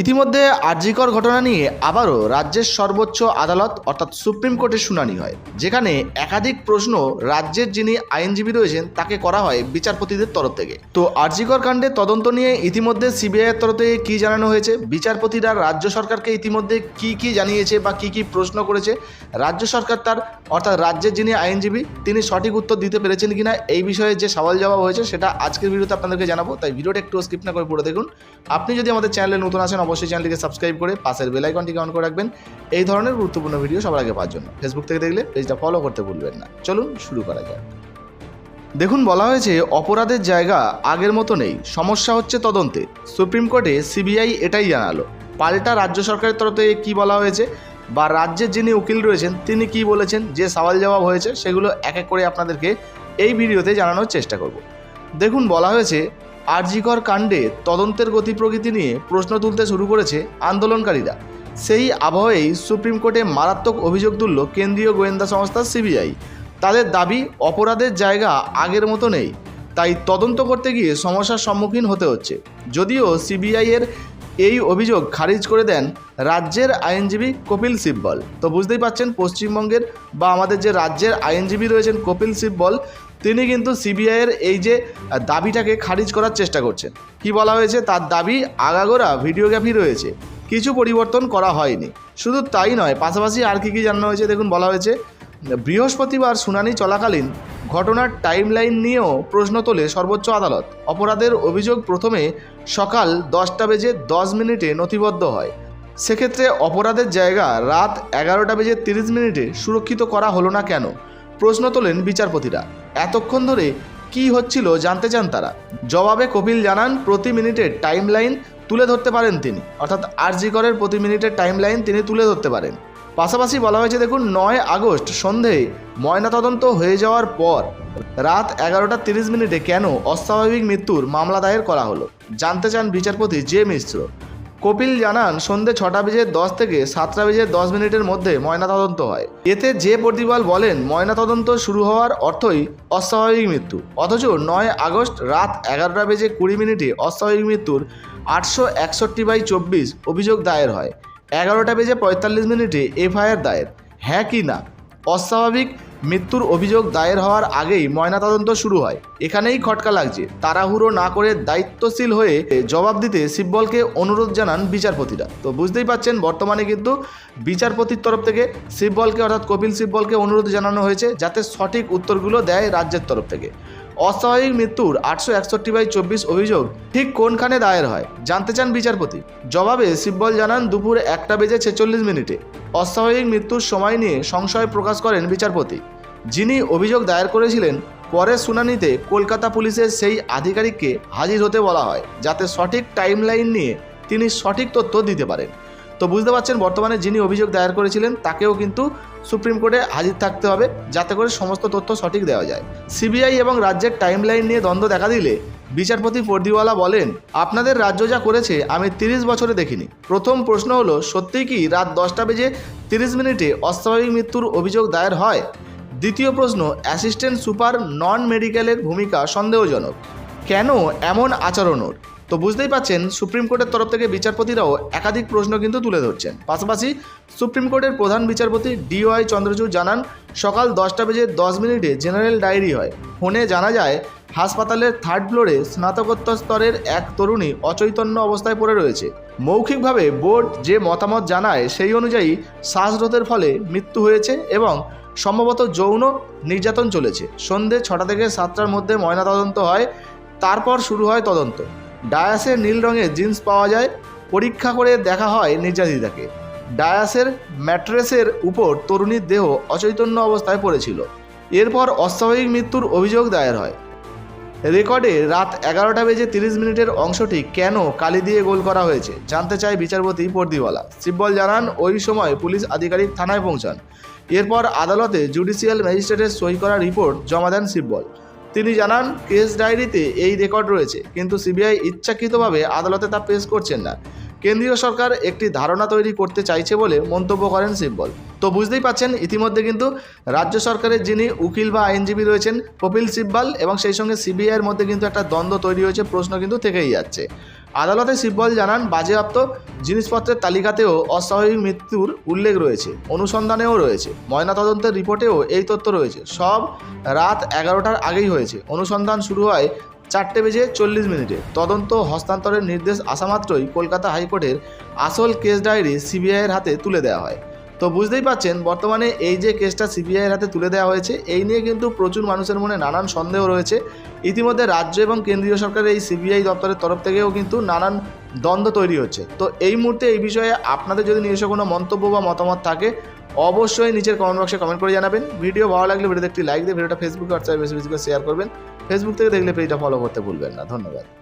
ইতিমধ্যে আরজিকর ঘটনা নিয়ে আবারও রাজ্যের সর্বোচ্চ আদালত, অর্থাৎ সুপ্রিম কোর্টের শুনানি হয়, যেখানে একাধিক প্রশ্ন রাজ্যের যিনি আইনজীবী রয়েছেন, তাকে করা হয় বিচারপতিদের তরফ থেকে। তো আরজিকর কাণ্ডে তদন্ত নিয়ে ইতিমধ্যে সিবিআইয়ের তরফ থেকে কী জানানো হয়েছে? বিচারপতিরা রাজ্য সরকারকে ইতিমধ্যে কি কি জানিয়েছে বা কি কি প্রশ্ন করেছে? রাজ্য সরকার তার, অর্থাৎ রাজ্যের যিনি আইনজীবী, তিনি সঠিক উত্তর দিতে পেরেছেন কিনা? এই বিষয়ে যে সওয়াল জবাব হয়েছে, সেটা আজকের ভিডিওতে আপনাদেরকে জানাব। তাই ভিডিওটা একটু স্কিপ না করে পড়ে দেখুন। আপনি যদি আমাদের চ্যানেলে নতুন আসেন অবশ্যই চ্যানেলটিকে সাবস্ক্রাইব করে পাশের বেল আইকনটিকে অন করে রাখবেন। এই ধরনের গুরুত্বপূর্ণ ভিডিও সবার আগে পাওয়ার জন্য। ফেসবুক থেকে দেখলে পেজটা ফলো করতে ভুলবেন না। চলুন শুরু করা যাক। দেখুন, বলা হয়েছে অপরাধের জায়গা আগের মতো নেই। সমস্যা হচ্ছে তদন্তে। সুপ্রিম কোর্টে সিবিআই এটাই জানালো। পাল্টা রাজ্য সরকারের তরফ থেকে কী বলা হয়েছে বা রাজ্যের যিনি উকিল রয়েছেন, তিনি কি বলেছেন, যে সওয়াল জবাব হয়েছে, সেগুলো এক এক করে আপনাদেরকে এই ভিডিওতে জানানোর চেষ্টা করব। দেখুন, বলা হয়েছে আরজিকর কাণ্ডে তদন্তের গতি প্রকৃতি নিয়ে প্রশ্ন তুলতে শুরু করেছে আন্দোলনকারীরা। সেই আবহেই সুপ্রিম কোর্টে মারাত্মক অভিযোগ তুলল কেন্দ্রীয় গোয়েন্দা সংস্থা সিবিআই। তাদের দাবি, অপরাধের জায়গা আগের মতো নেই। তাই তদন্ত করতে গিয়ে সমস্যার সম্মুখীন হতে হচ্ছে। যদিও সিবিআইয়ের এই অভিযোগ খারিজ করে দেন রাজ্যের আইনজীবী কপিল সিব্বল। তো বুঝতেই পাচ্ছেন পশ্চিমবঙ্গের বা আমাদের যে রাজ্যের আইনজীবী রয়েছেন কপিল সিব্বল তিনি কিন্তু সিবিআইয়ের এই যে দাবিটাকে খারিজ করার চেষ্টা করছেন। কি বলা হয়েছে? তার দাবি, আগাগোড়া ভিডিওগ্রাফি রয়েছে। কিছু পরিবর্তন করা হয়নি। শুধু তাই নয়, পাশাপাশি আর কী কী জানানো হয়েছে দেখুন, বলা হয়েছে, বৃহস্পতিবার শুনানি চলাকালীন ঘটনার টাইমলাইন নিয়েও প্রশ্ন তোলে সর্বোচ্চ আদালত। অপরাধের অভিযোগ প্রথমে সকাল দশটা বেজে দশ মিনিটে নথিবদ্ধ হয়। সেক্ষেত্রে অপরাধের জায়গা রাত এগারোটা বেজে তিরিশ মিনিটে সুরক্ষিত করা হলো না কেন? প্রশ্ন তোলেন বিচারপতিরা। এতক্ষণ ধরে কি হচ্ছিল জানতে চান তারা। জবাবে কপিল জানান, প্রতি মিনিটে টাইমলাইন তুলে ধরতে পারেন তিনি। অর্থাৎ আরজি করের প্রতি মিনিটের টাইম লাইন তিনি তুলে ধরতে পারেন। পাশাপাশি বলা হয়েছে, দেখুন, নয় আগস্ট সন্ধেয় ময়নাতদন্ত হয়ে যাওয়ার পর রাত এগারোটা তিরিশ মিনিটে কেন অস্বাভাবিক মৃত্যুর মামলা দায়ের করা হলো? জানতে চান বিচারপতি জে মিশ্র। কপিল জানান, সন্ধে ছটা বেজে দশ থেকে সাতটা বেজে দশ মিনিটের মধ্যে ময়নাতদন্ত হয়। এতে যে প্রতিপাল বলেন, ময়নাতদন্ত শুরু হওয়ার অর্থই অস্বাভাবিক মৃত্যু। অথচ নয় আগস্ট রাত এগারোটা বেজে কুড়ি মিনিটে অস্বাভাবিক মৃত্যুর আটশো একষট্টি বাই চব্বিশ অভিযোগ দায়ের হয়। এগারোটা বেজে পঁয়তাল্লিশ মিনিটে এফআইআর দায়ের। হ্যাঁ কি না? অস্বাভাবিক মৃত্যুর অভিযোগ দায়ের হওয়ার আগেই ময়নাতদন্ত শুরু হয়। এখানেই খটকা লাগছে। তাড়াহুড়ো না করে দায়িত্বশীল হয়ে জবাব দিতে সিব্বলকে অনুরোধ জানান বিচারপতিরা। তো বুঝতেই পাচ্ছেন, বর্তমানে কিন্তু বিচারপতির তরফ থেকে সিব্বলকে অর্থাৎ কপিল সিব্বলকে অনুরোধ জানানো হয়েছে, যাতে সঠিক উত্তরগুলো দেয় রাজ্যের তরফ থেকে। অস্বাভাবিক মৃত্যুর আটশো একষট্টি বাই চব্বিশ অভিযোগ ঠিক কোনখানে দায়ের হয়? জানতে চান বিচারপতি। জবাবে সিব্বল জানান, দুপুর একটা বেজে ছেচল্লিশ মিনিটে। অস্বাভাবিক মৃত্যুর সময় নিয়ে সংশয় প্রকাশ করেন বিচারপতি। যিনি অভিযোগ দায়ের করেছিলেন পরের শুনানিতে কলকাতা পুলিশের সেই আধিকারিককে হাজির হতে বলা হয়, যাতে সঠিক টাইমলাইন নিয়ে তিনি সঠিক তথ্য দিতে পারেন। তো বুঝতে পারছেন, বর্তমানে যিনি অভিযোগ দায়ের করেছিলেন, তাকেও কিন্তু সুপ্রিম কোর্টে হাজির থাকতে হবে, যাতে করে সমস্ত তথ্য সঠিক দেওয়া যায়। সিবিআই এবং রাজ্যের টাইমলাইন নিয়ে দ্বন্দ্ব দেখা দিলে, বিচারপতি ফর্দিওয়ালা বলেন, আপনাদের রাজ্য যা করেছে, আমি তিরিশ বছরে দেখিনি। প্রথম প্রশ্ন হলো, সত্যিই কি রাত দশটা বেজে তিরিশ মিনিটে অস্বাভাবিক মৃত্যুর অভিযোগ দায়ের হয়? দ্বিতীয় প্রশ্ন, অ্যাসিস্ট্যান্ট সুপার নন মেডিকেলের ভূমিকা সন্দেহজনক। কেন এমন আচরণ তো বুঝতেই পাচ্ছেন, সুপ্রিম কোর্টের তরফ থেকে বিচারপতিরাও একাধিক প্রশ্ন কিন্তু তুলে ধরছেন। পাশাপাশি সুপ্রিম কোর্টের প্রধান বিচারপতি ডিওয়াই চন্দ্রচূড় জানান, সকাল দশটা বেজে দশ মিনিটে জেনারেল ডায়েরি হয়। ফোনে জানা যায়, হাসপাতালের থার্ড ফ্লোরে স্নাতকোত্তর স্তরের এক তরুণী অচৈতন্য অবস্থায় পড়ে রয়েছে। মৌখিকভাবে বোর্ড যে মতামত জানায় সেই অনুযায়ী শ্বাসরোধের ফলে মৃত্যু হয়েছে এবং সম্ভবত যৌন নির্যাতন চলেছে। সন্ধে ছটা থেকে সাতটার মধ্যে ময়নাতদন্ত হয়, তারপর শুরু হয় তদন্ত। ডায়াসের নীল রঙের জিন্স পাওয়া যায়। পরীক্ষা করে দেখা হয় নির্যাতিতাকে ডায়াসের ম্যাট্রেসের উপর তরুণীর দেহ অচৈতন্য অবস্থায় পড়েছিল। এরপর অস্বাভাবিক মৃত্যুর অভিযোগ দায়ের হয়। রেকর্ডে রাত এগারোটা বেজে তিরিশ মিনিটের অংশটি কেন কালি দিয়ে গোল করা হয়েছে জানতে চায় বিচারপতি পর্দিওয়ালা। সিব্বল জানান, ওই সময় পুলিশ আধিকারিক থানায় পৌঁছান। এরপর আদালতে জুডিশিয়াল ম্যাজিস্ট্রেটের সই করা রিপোর্ট জমা দেন সিব্বল। তিনি জানান, কেস ডায়েরিতে এই রেকর্ড রয়েছে, কিন্তু সিবিআই ইচ্ছাকৃতভাবে আদালতে তা পেশ করছেন না। কেন্দ্রীয় সরকার একটি ধারণা তৈরি করতে চাইছে বলে মন্তব্য করেন সিব্বল তো বুঝতেই পাচ্ছেন, ইতিমধ্যে কিন্তু রাজ্য সরকারের যিনি উকিল বা আইনজীবী রয়েছেন, কপিল সিব্বাল এবং সেই সঙ্গে সিবিআইয়ের মধ্যে কিন্তু একটা দ্বন্দ্ব তৈরি হয়েছে, প্রশ্ন কিন্তু থেকেই যাচ্ছে। আদালতে শিববল জানান, বাজেয়াপ্ত জিনিসপত্রের তালিকাতেও অস্বাভাবিক মৃত্যুর উল্লেখ রয়েছে, অনুসন্ধানেও রয়েছে। ময়নাতদন্তের রিপোর্টেও এই তথ্য রয়েছে। সব রাত এগারোটার আগেই হয়েছে। অনুসন্ধান শুরু হয় চারটে বেজে চল্লিশ মিনিটে। তদন্ত হস্তান্তরের নির্দেশ আসা মাত্রই কলকাতা হাইকোর্টের আসল কেস ডায়েরি সিবিআইয়ের হাতে তুলে দেওয়া হয়। তো বুঝতেই পাচ্ছেন বর্তমানে এই যে কেসটা সিবিআইয়ের হাতে তুলে দেওয়া হয়েছে, এই নিয়ে কিন্তু প্রচুর মানুষের মনে নানান সন্দেহ রয়েছে। ইতিমধ্যে রাজ্য এবং কেন্দ্রীয় সরকারের এই সিবিআই দপ্তরের তরফ থেকেও কিন্তু নানান দ্বন্দ্ব তৈরি হচ্ছে। তো এই মুহূর্তে এই বিষয়ে আপনাদের যদি নিজস্ব কোনো মন্তব্য বা মতামত থাকে, অবশ্যই নিচের কমেন্ট বক্সে কমেন্ট করে জানাবেন। ভিডিও ভালো লাগলে ভিডিওতে একটি লাইক দিয়ে ভিডিওটা ফেসবুকে হোয়াটসঅ্যাপে বেশি বেশি করে শেয়ার করবেন। ফেসবুক থেকে দেখলে পেজটা ফলো করতে ভুলবেন না। ধন্যবাদ।